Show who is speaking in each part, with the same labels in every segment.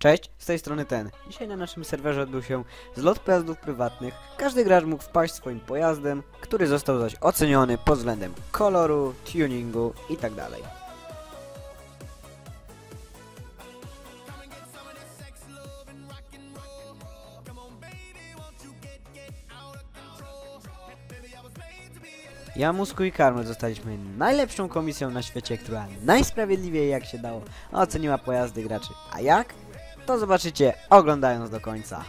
Speaker 1: Cześć, z tej strony ten. Dzisiaj na naszym serwerze odbył się zlot pojazdów prywatnych. Każdy gracz mógł wpaść swoim pojazdem, który został zaś oceniony pod względem koloru, tuningu itd. Ja, Musku i Karmel zostaliśmy najlepszą komisją na świecie, która najsprawiedliwiej jak się dało oceniła pojazdy graczy. A jak? To zobaczycie oglądając do końca.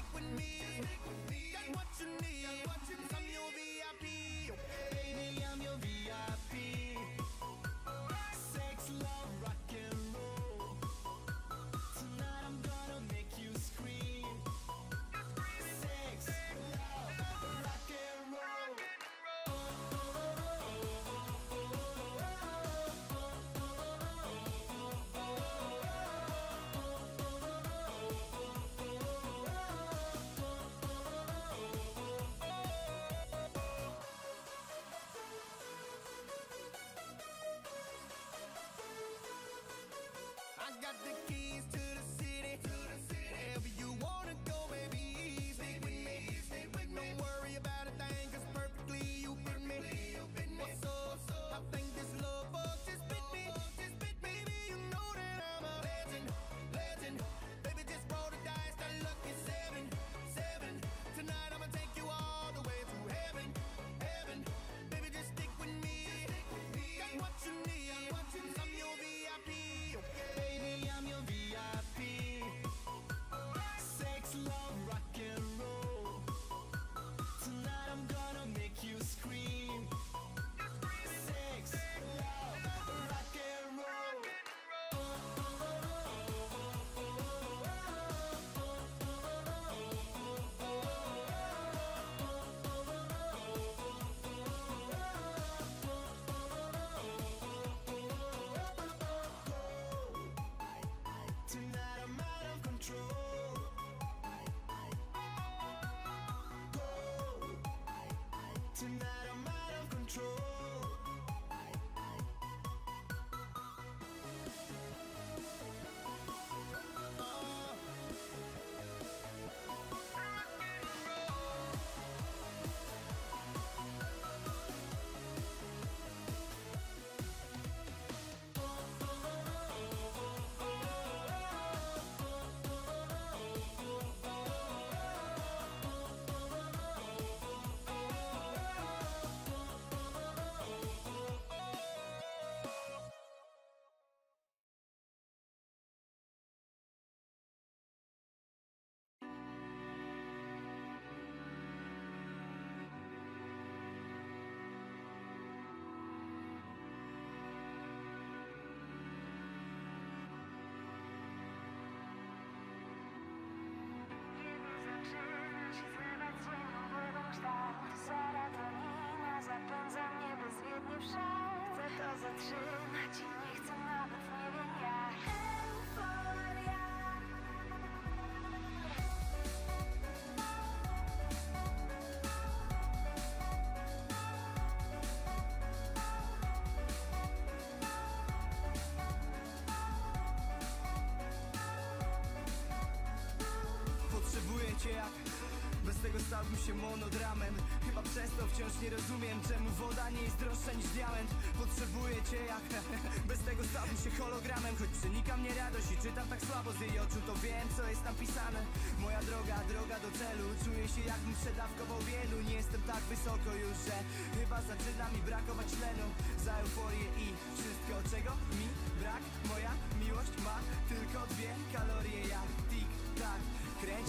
Speaker 2: Control.
Speaker 3: Szał Chcę to zatrzymać i nie chcę nawet nie wiem jak.
Speaker 2: Potrzebuję cię jak Bez tego stałbym się monodramem Chyba przez to wciąż nie rozumiem Czemu woda nie jest droższa niż diament. Potrzebuję cię jak Bez tego stałbym się hologramem. Choć przenika mnie radość i czytam tak słabo z jej oczu To wiem co jest napisane Moja droga, droga do celu Czuję się jakbym przedawkował wielu. Nie jestem tak wysoko już, że Chyba zaczyna mi brakować tlenu. Za euforię i wszystko czego mi brak Moja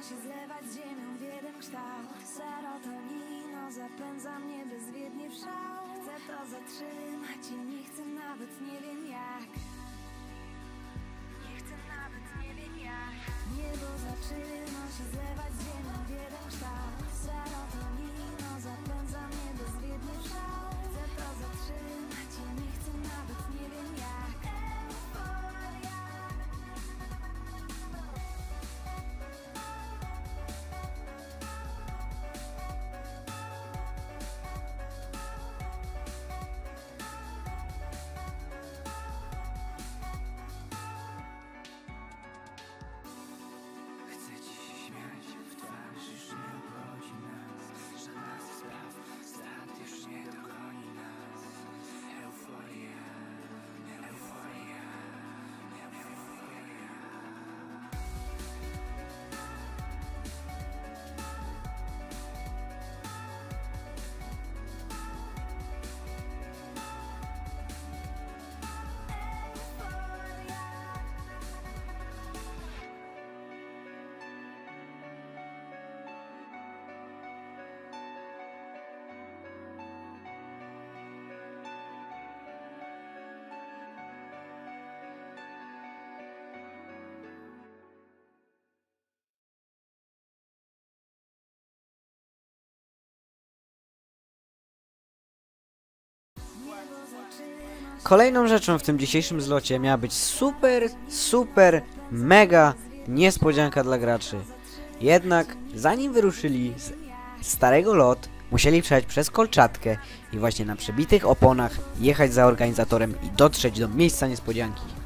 Speaker 3: zaczyna się zlewać z ziemią w jeden kształt. Serotonina zapędza mnie bezwiednie w szał. Chcę to zatrzymać i Nie chcę nawet nie wiem jak
Speaker 1: Kolejną rzeczą w tym dzisiejszym zlocie miała być super, super, mega niespodzianka dla graczy. Jednak zanim wyruszyli z starego lot, musieli przejechać przez kolczatkę i właśnie na przebitych oponach jechać za organizatorem i dotrzeć do miejsca niespodzianki.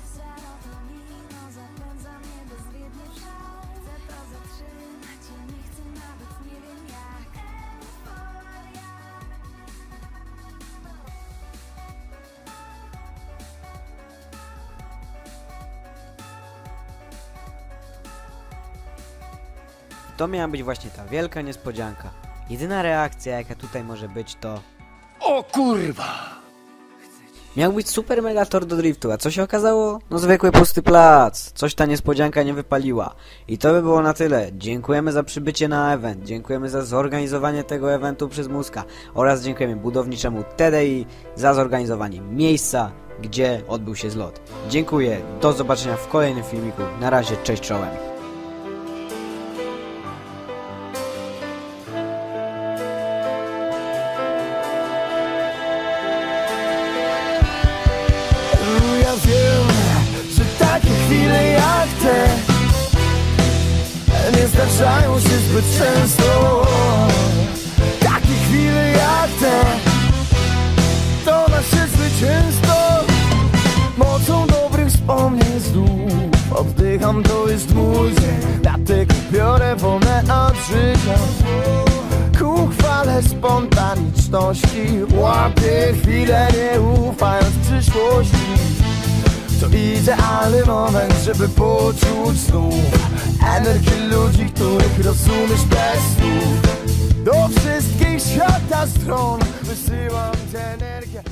Speaker 1: To miała być właśnie ta wielka niespodzianka. Jedyna reakcja jaka tutaj może być to
Speaker 4: O kurwa!
Speaker 1: Miał być super mega tor do driftu, a co się okazało? No zwykły pusty plac. Coś ta niespodzianka nie wypaliła. I to by było na tyle. Dziękujemy za przybycie na event. Dziękujemy za zorganizowanie tego eventu przez Muska. Oraz dziękujemy budowniczemu TDI za zorganizowanie miejsca, gdzie odbył się zlot. Dziękuję. Do zobaczenia w kolejnym filmiku. Na razie, cześć czołem.
Speaker 4: Wiem, że takie chwile jak te Nie zdarzają się zbyt często. Takie chwile jak te To nasze zwycięstwo. Mocą dobrych wspomnień znów Oddycham, to jest mój dzień. Dlatego biorę wolne od życia. Ku chwale spontaniczności Łapię chwilę, nie To idealny moment, żeby poczuć znów Energię ludzi, których rozumiesz bez słów. Do wszystkich świata stron Wysyłam tę energię